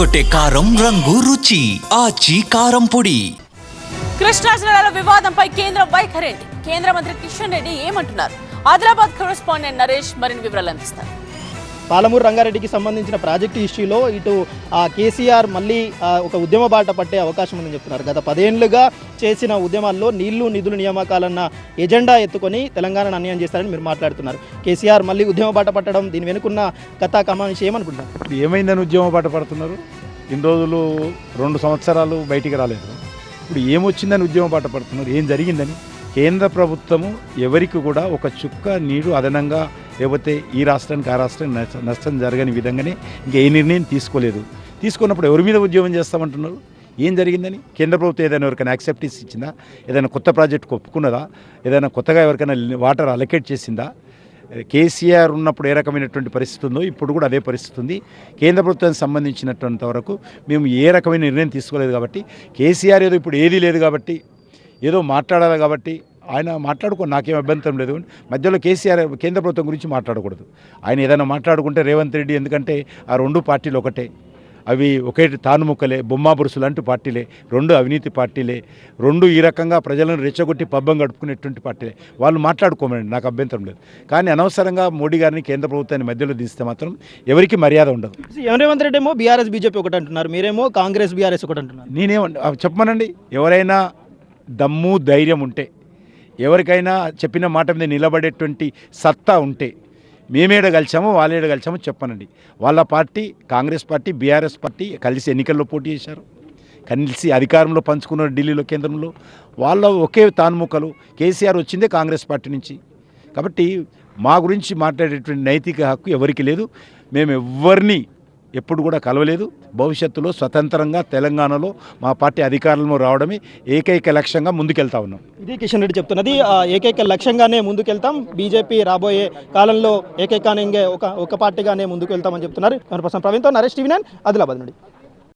కొట్టే కారం రంగు రుచి ఆచి కారం పొడి. కృష్ణా జిల్లాలో వివాదంపై కేంద్రం వైఖరేంటి కేంద్ర మంత్రి కిషన్ రెడ్డి ఏమంటున్నారు? ఆదిలాబాద్ కరెస్పాండెంట్ నరేష్ మరిన్ని వివరాలు అందిస్తారు. పాలమూరు రంగారెడ్డికి సంబంధించిన ప్రాజెక్టు ఇష్యూలో ఇటు ఆ కేసీఆర్ మళ్ళీ ఒక ఉద్యమ బాట పట్టే అవకాశం ఉందని చెప్తున్నారు. గత పదేళ్ళుగా చేసిన ఉద్యమాల్లో నీళ్ళు నిధులు నియామకాలన్న ఎజెండా ఎత్తుకొని తెలంగాణను అన్యాయం చేస్తారని మీరు మాట్లాడుతున్నారు. కేసీఆర్ మళ్ళీ ఉద్యమ బాట పట్టడం దీని వెనుకున్న కథా కమాంశ ఏమనుకుంటున్నారు? ఇప్పుడు ఏమైందని ఉద్యమ బాట పడుతున్నారు? ఇన్ని రోజులు రెండు సంవత్సరాలు బయటికి రాలేదు. ఇప్పుడు ఏమొచ్చిందని ఉద్యమ బాట పడుతున్నారు? ఏం జరిగిందని? కేంద్ర ప్రభుత్వము ఎవరికి కూడా ఒక చుక్క నీరు అదనంగా లేకపోతే ఈ రాష్ట్రానికి ఆ రాష్ట్రానికి నష్టం జరగని విధంగానే ఇంకా ఏ నిర్ణయం తీసుకోలేదు. తీసుకున్నప్పుడు ఎవరి మీద ఉద్యోగం చేస్తామంటున్నారు? ఏం జరిగిందని? కేంద్ర ప్రభుత్వం ఏదైనా ఎవరికైనా యాక్సెప్టెన్స్ ఇచ్చిందా? ఏదైనా కొత్త ప్రాజెక్టుకు ఒప్పుకున్నదా? ఏదైనా కొత్తగా ఎవరికైనా వాటర్ అలొకేట్ చేసిందా? కేసీఆర్ ఉన్నప్పుడు ఏ రకమైనటువంటి పరిస్థితి ఉందో ఇప్పుడు కూడా అదే పరిస్థితి ఉంది. కేంద్ర ప్రభుత్వానికి సంబంధించినటువంటి వరకు మేము ఏ రకమైన నిర్ణయం తీసుకోలేదు కాబట్టి కేసీఆర్ ఏదో ఇప్పుడు ఏదీ లేదు కాబట్టి ఏదో మాట్లాడాలి కాబట్టి ఆయన మాట్లాడుకో నాకేం అభ్యంతరం లేదు. మధ్యలో కేసీఆర్ కేంద్ర ప్రభుత్వం గురించి మాట్లాడకూడదు. ఆయన ఏదైనా మాట్లాడుకుంటే రేవంత్ రెడ్డి ఎందుకంటే ఆ రెండు పార్టీలు ఒకటే. అవి ఒకే తానుముక్కలే బొమ్మా బురుసులు అంటూ పార్టీలే రెండు అవినీతి పార్టీలే రెండు ఈ రకంగా ప్రజలను రెచ్చగొట్టి పబ్బం గడుపుకునేటువంటి పార్టీలే. వాళ్ళు మాట్లాడుకోమని నాకు అభ్యంతరం లేదు. కానీ అనవసరంగా మోడీ గారిని కేంద్ర ప్రభుత్వాన్ని మధ్యలో దిస్తే మాత్రం ఎవరికి మర్యాద ఉండదు. రేవంత్ రెడ్డి ఏమో బీఆర్ఎస్ బీజేపీ ఒకటి అంటున్నారు మీరేమో కాంగ్రెస్ బీఆర్ఎస్ ఒకటి అంటున్నారు నేనేమ చెప్పమనండి. ఎవరైనా దమ్ము ధైర్యం ఉంటే ఎవరికైనా చెప్పిన మాట మీద నిలబడేటువంటి సత్తా ఉంటే మేమేడ కలిసామో వాళ్ళేడ కలిసామో చెప్పనండి. వాళ్ళ party Congress party BRS party కలిసి ఎన్నికల్లో పోటీ చేశారు. కలిసి అధికారంలో పంచుకున్నారు ఢిల్లీలో కేంద్రంలో. వాళ్ళ ఒకే తాన్ముఖలు. కేసీఆర్ వచ్చిందే కాంగ్రెస్ పార్టీ నుంచి. కాబట్టి మా గురించి మాట్లాడేటువంటి నైతిక హక్కు ఎవరికి లేదు. మేము ఎవ్వరిని ఎప్పుడు కూడా కలవలేదు. భవిష్యత్తులో స్వతంత్రంగా తెలంగాణలో మా పార్టీ అధికారంలో రావడమే ఏకైక లక్ష్యంగా ముందుకెళ్తా ఉన్నాం. ఇది కిషన్ రెడ్డి చెప్తున్నది ఏకైక లక్ష్యంగానే ముందుకెళ్తాం. బీజేపీ రాబోయే కాలంలో ఏకైకానంగా ఒక ఒక పార్టీగానే ముందుకు వెళ్తామని చెప్తున్నారు. కనపర్సన్ ప్రవీణ్తో నరేష్ టీవీ నైన్ ఆదిలాబాద్ నుండి.